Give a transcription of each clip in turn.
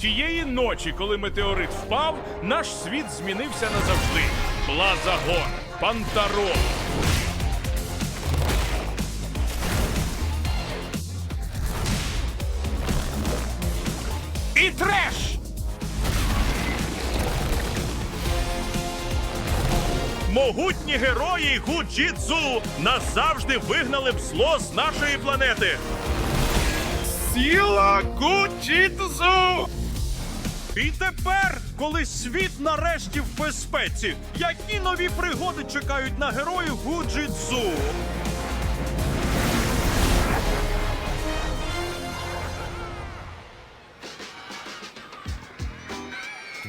Тієї ночі, коли метеорит впав, наш світ змінився назавжди. Блазагон, Пантаро. І треш! Могутні герої Гуджітсу назавжди вигнали б зло з нашої планети. Сіла Гуджітсу! І тепер, коли світ нарешті в безпеці, які нові пригоди чекають на героїв Гуджітсу?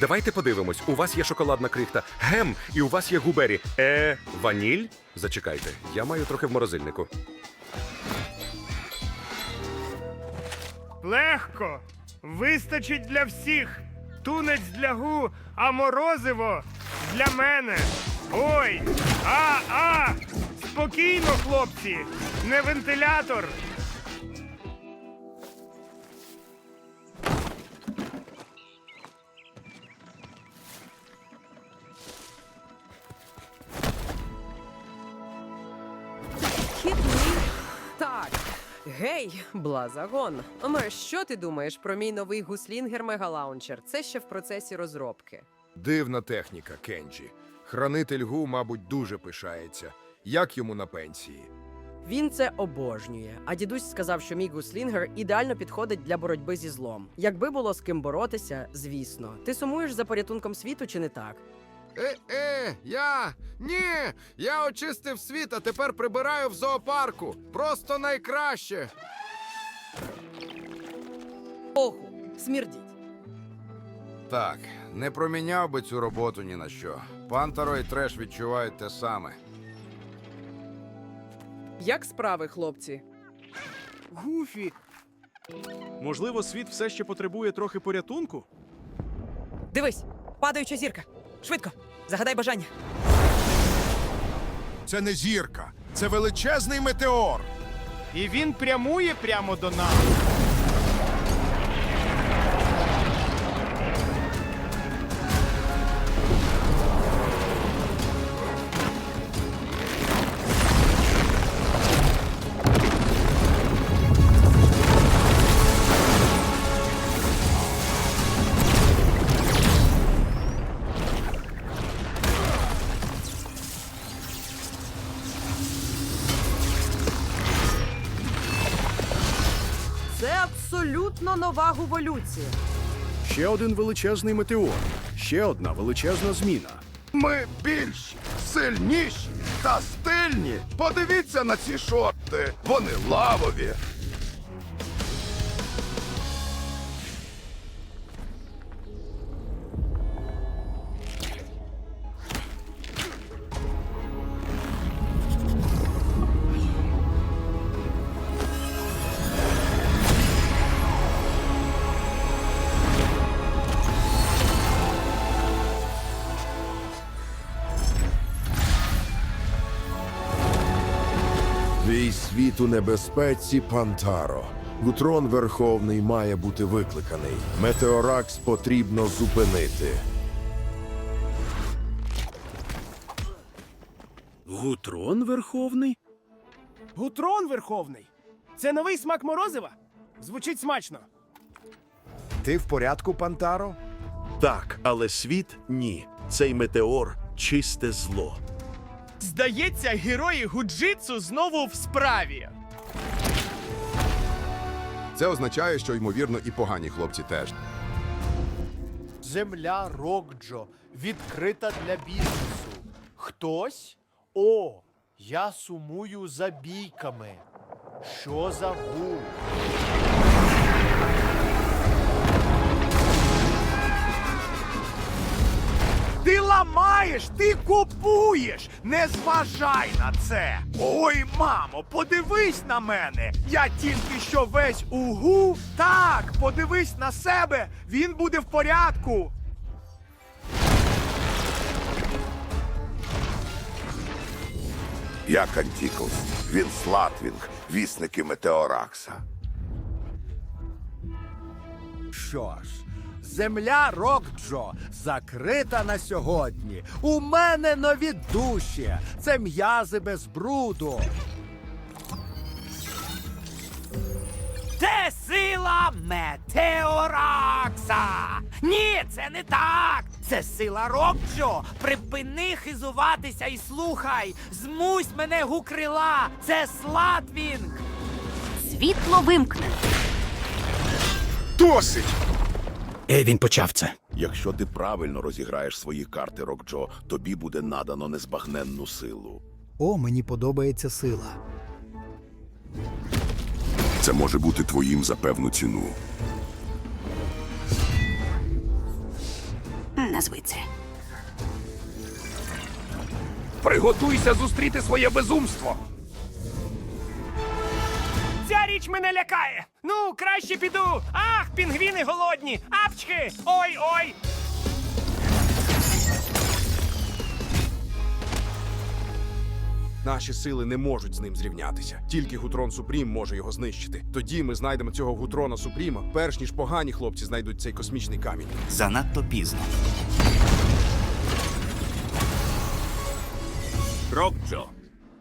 Давайте подивимось. У вас є шоколадна крихта, гем, і у вас є губері. Е, ваніль? Зачекайте, я маю трохи в морозильнику. Легко. Вистачить для всіх. Тунець для гу, а морозиво для мене. Ой! А, а! Спокійно, хлопці! Не вентилятор! Гей, Блазагон. Ме, що ти думаєш про мій новий гуслінгер мегалаунчер? Це ще в процесі розробки. Дивна техніка, Кенджі. Хранитель Гу, мабуть, дуже пишається. Як йому на пенсії? Він це обожнює. А дідусь сказав, що мій гуслінгер ідеально підходить для боротьби зі злом. Якби було з ким боротися, звісно. Ти сумуєш за порятунком світу чи не так? Е, е, я. Ні! Я очистив світ, а тепер прибираю в зоопарку. Просто найкраще. Оху, смірдіть. Так, не проміняв би цю роботу ні на що. Пантаро і треш відчувають те саме. Як справи, хлопці? Гуфі! Можливо, світ все ще потребує трохи порятунку? Дивись, падаюча зірка. Швидко, загадай бажання. Це не зірка, це величезний метеор. І він прямує прямо до нас. Нова гуволюція. Ще один величезний метеор, ще одна величезна зміна. Ми більші, сильніші та стильні. Подивіться на ці шорти. Вони лавові. Твій світ у небезпеці, Пантаро. Гутрон Верховний має бути викликаний. Метеоракс потрібно зупинити. Гутрон Верховний? Гутрон Верховний. Це новий смак морозива? Звучить смачно. Ти в порядку, Пантаро? Так, але світ ні. Цей метеор чисте зло. Здається, герої Гуджитсу знову в справі. Це означає, що ймовірно і погані хлопці теж. Земля Рокджо відкрита для бізнесу. Хтось? О, я сумую за бійками. Що за гул? Ти ламаєш, ти купуєш. Не зважай на це. Ой, мамо, подивись на мене. Я тільки що весь угу. Так, подивись на себе. Він буде в порядку. Я Кантіклс, він Слатвінг, вісники Метеоракса. Що ж, Земля Рокджо закрита на сьогодні. У мене нові душі. Це м'язи без бруду. Це сила Метеоракса! Ні, це не так! Це сила Рокджо! Припини хизуватися і слухай! Змусь мене гукрила! Це Сладвінг! Світло вимкне. Досить! Е, він почав це. Якщо ти правильно розіграєш свої карти, Рокджо, тобі буде надано незбагненну силу. О, мені подобається сила. Це може бути твоїм за певну ціну. Назви це. Приготуйся зустріти своє безумство. Річ мене лякає! Ну, краще піду! Ах, пінгвіни голодні! Апчхи! Ой ой! Наші сили не можуть з ним зрівнятися. Тільки Гутрон Супрім може його знищити. Тоді ми знайдемо цього Гутрона Супріма, перш ніж погані хлопці знайдуть цей космічний камінь. Занадто пізно. Рокджо.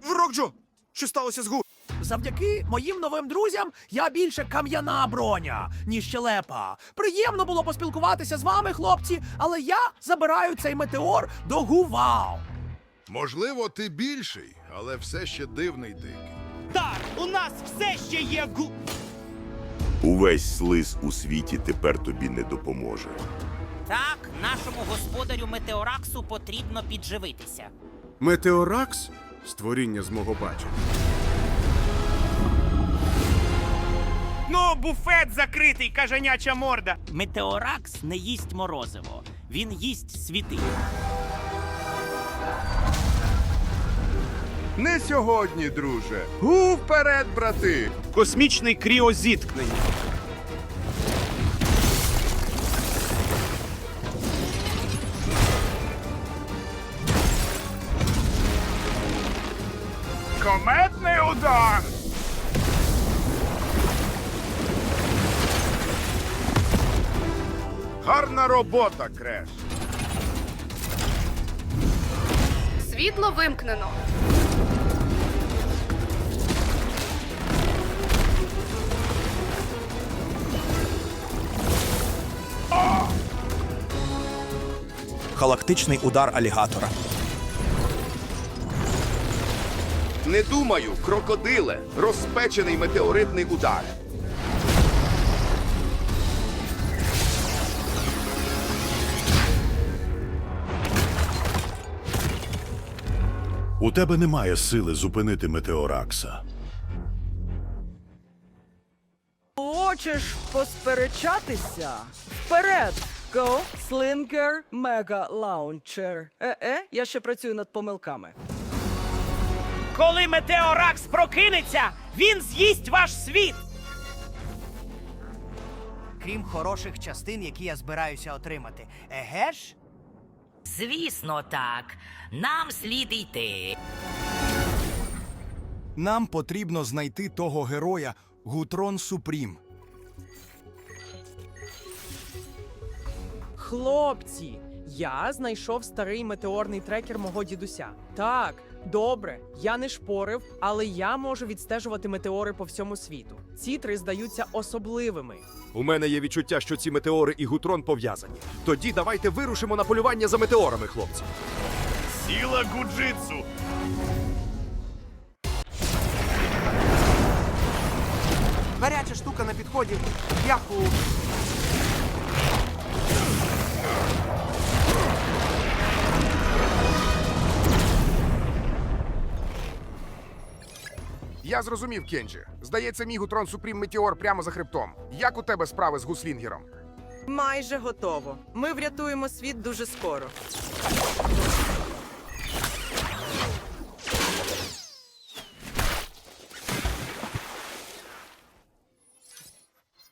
Рокджо! Що сталося з гу? Завдяки моїм новим друзям я більше кам'яна броня, ніж щелепа. Приємно було поспілкуватися з вами, хлопці, але я забираю цей метеор до Гувау. Можливо, ти більший, але все ще дивний дикий. Так, у нас все ще є гу. Увесь слиз у світі тепер тобі не допоможе. Так, нашому господарю Метеораксу потрібно підживитися. Метеоракс створіння з мого бачення. Ну, буфет закритий, кажаняча морда. Метеоракс не їсть морозиво. Він їсть світи. Не сьогодні, друже. Гу вперед, брати! Космічний кріозіткнення. Кометний удар! Гарна робота, Креш. Світло вимкнено. Галактичний удар алігатора. Не думаю, крокодиле, розпечений метеоритний удар. У тебе немає сили зупинити Метеоракса. Хочеш посперечатися? Вперед! Go Slinger Mega Launcher. Е-е, я ще працюю над помилками. Коли Метеоракс прокинеться, він з'їсть ваш світ. Крім хороших частин, які я збираюся отримати. Еге ж? Звісно, так. Нам слід йти. Нам потрібно знайти того героя Гутрон Супрім. Хлопці, я знайшов старий метеорний трекер мого дідуся. Так, добре, я не шпорив, але я можу відстежувати метеори по всьому світу. Ці три здаються особливими. У мене є відчуття, що ці метеори і гутрон пов'язані. Тоді давайте вирушимо на полювання за метеорами, хлопці. Сіла гуджитсу. Гаряча штука на підході. Яху. Я зрозумів, Кенджі. Здається, мій Гутрон Супрім Метеор прямо за хребтом. Як у тебе справи з гуслінгером? Майже готово. Ми врятуємо світ дуже скоро.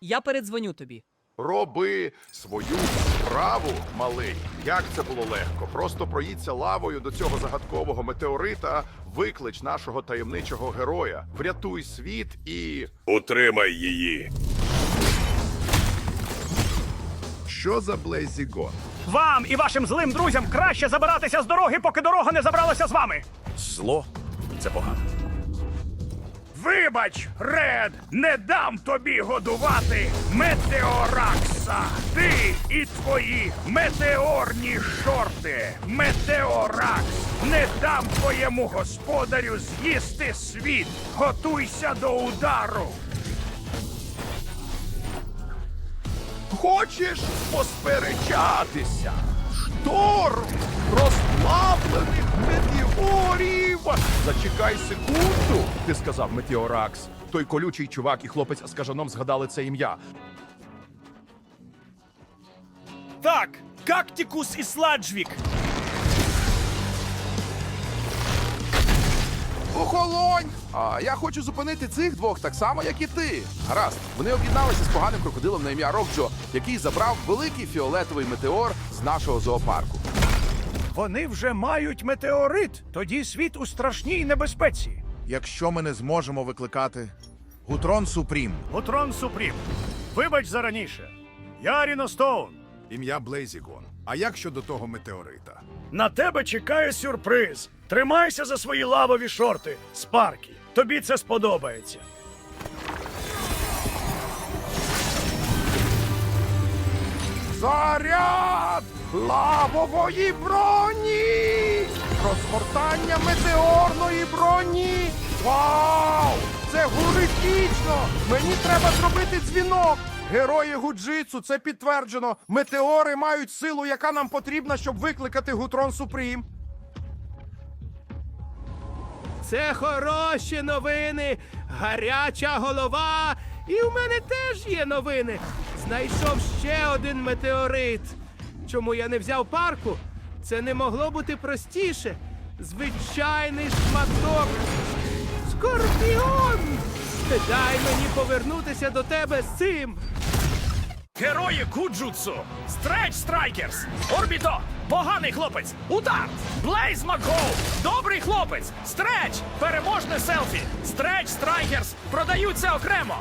Я передзвоню тобі. Роби свою справу, малий. Як це було легко? Просто проїдься лавою до цього загадкового метеорита, виклич нашого таємничого героя, врятуй світ і. Утримай її. Що за Блейзігон? Вам і вашим злим друзям краще забиратися з дороги, поки дорога не забралася з вами. Зло це погано. Вибач, Ред, не дам тобі годувати Метеоракса. Ти і твої метеорні шорти. Метеоракс. Не дам твоєму господарю з'їсти світ. Готуйся до удару. Хочеш посперечатися? Шторм Зачекай секунду, ти сказав Метеоракс. Той колючий чувак і хлопець з кажаном згадали це ім'я. Так, Кактикус і Сладжвік. Охолонь! А я хочу зупинити цих двох так само, як і ти. Гаразд, вони об'єдналися з поганим крокодилом на ім'я Рокджо, який забрав великий фіолетовий метеор з нашого зоопарку. Вони вже мають метеорит. Тоді світ у страшній небезпеці. Якщо ми не зможемо викликати Гутрон Супрім. Утрон Супрім. Вибач за раніше. Я Ріно Стоун. Ім'я Блейзігон. А як щодо того метеорита? На тебе чекає сюрприз. Тримайся за свої лавові шорти, Спаркі. Тобі це сподобається. Заряд лавової броні! Розгортання метеорної броні! Вау! Це гурифічно! Мені треба зробити дзвінок! Герої Гуджитсу, це підтверджено. Метеори мають силу, яка нам потрібна, щоб викликати Гутрон Супрім. Це хороші новини, гаряча голова. І у мене теж є новини. Знайшов ще один метеорит. Чому я не взяв парку? Це не могло бути простіше. Звичайний шматок. Скорпіон! Дай мені повернутися до тебе з цим. Герої Куджутсу! Стреч Страйкерс! Орбіто! Поганий хлопець! Удар! Блейз Макгоу! Добрий хлопець! Стреч! Переможне селфі! Стреч Страйкерс! Продаються окремо!